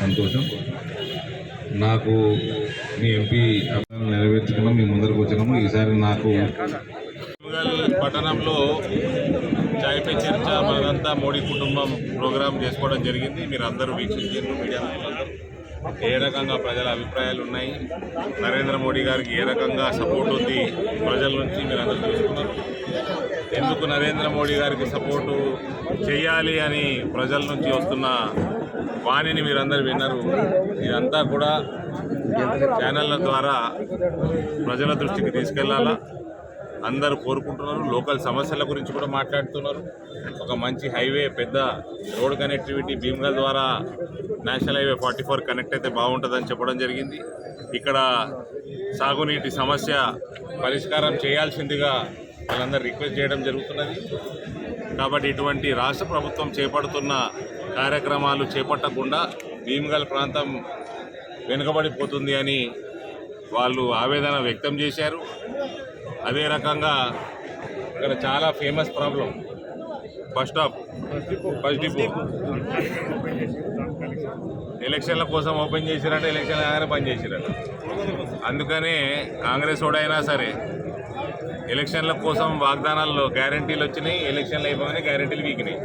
సంతోషం. నాకు మీ ఎంపీ నెరవేర్చుకున్నాం మీ ముందరకు వచ్చినాము ఈసారి నాకు పట్టణంలో చాయ్ పే చర్చ మనదంతా మోడీ కుటుంబం ప్రోగ్రాం చేసుకోవడం జరిగింది. మీరు అందరూ వీక్షించారు మీడియా. ఏ రకంగా ప్రజల అభిప్రాయాలు ఉన్నాయి? నరేంద్ర మోడీ గారికి ఏ రకంగా సపోర్ట్ ఉంది? ప్రజల నుంచి మీరు అందరూ తెలుసుకున్నారు ఎందుకు నరేంద్ర మోడీ గారికి సపోర్టు చేయాలి అని ప్రజల నుంచి వస్తున్న వాణిని మీరందరూ విన్నారు. ఇదంతా కూడా ఛానళ్ళ ద్వారా ప్రజల దృష్టికి తీసుకెళ్ళాలా? అందరూ కోరుకుంటున్నారు లోకల్ సమస్యల గురించి కూడా మాట్లాడుతున్నారు. ఒక మంచి హైవే పెద్ద రోడ్ కనెక్టివిటీ భీమ్గల్ ద్వారా national highway forty four connect అయితే బాగుంటుందని చెప్పడం జరిగింది. ఇక్కడ సాగునీటి సమస్య పరిష్కారం చేయాల్సిందిగా వాళ్ళందరూ రిక్వెస్ట్ చేయడం జరుగుతున్నది. కాబట్టి ఇటువంటి రాష్ట్ర ప్రభుత్వం చేపడుతున్న కార్యక్రమాలు చేపట్టకుండా భీమ్గల్ ప్రాంతం వెనుకబడిపోతుంది అని వాళ్ళు ఆవేదన వ్యక్తం చేశారు. అదే రకంగా ఇక్కడ చాలా famous problem. Bus stop. Bus depot. ఎలక్షన్ల కోసం ఓపెన్ చేసిరంటే ఎలక్షన్ లాగానే బంద్ అందుకనే కాంగ్రెస్ ఓడైనా సరే ఎలక్షన్ల కోసం వాగ్దానాల్లో గ్యారంటీలు వచ్చినాయి ఎలక్షన్లు అయిపోయినాయి గ్యారంటీలు వీకినాయి.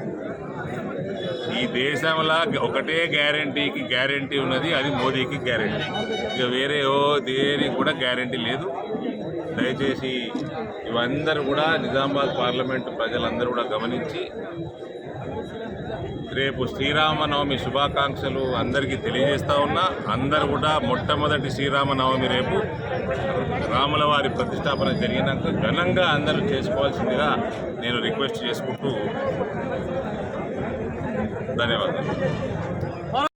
ఈ దేశంలో ఒకటే గ్యారంటీకి గ్యారంటీ ఉన్నది అది మోదీకి గ్యారంటీ. ఇక వేరే ఓ దేనికి కూడా గ్యారంటీ లేదు. దయచేసి ఇవందరూ కూడా నిజామాబాద్ పార్లమెంట్ ప్రజలందరూ కూడా గమనించి రేపు శ్రీరామనవమి శుభాకాంక్షలు అందరికీ తెలియజేస్తా ఉన్నా. అందరు కూడా మొట్టమొదటి శ్రీరామనవమి రేపు రాముల వారి ప్రతిష్టాపన జరిగినాక ఘనంగా అందరూ చేసుకోవాల్సిందిగా నేను రిక్వెస్ట్ చేసుకుంటూ ధన్యవాదాలు.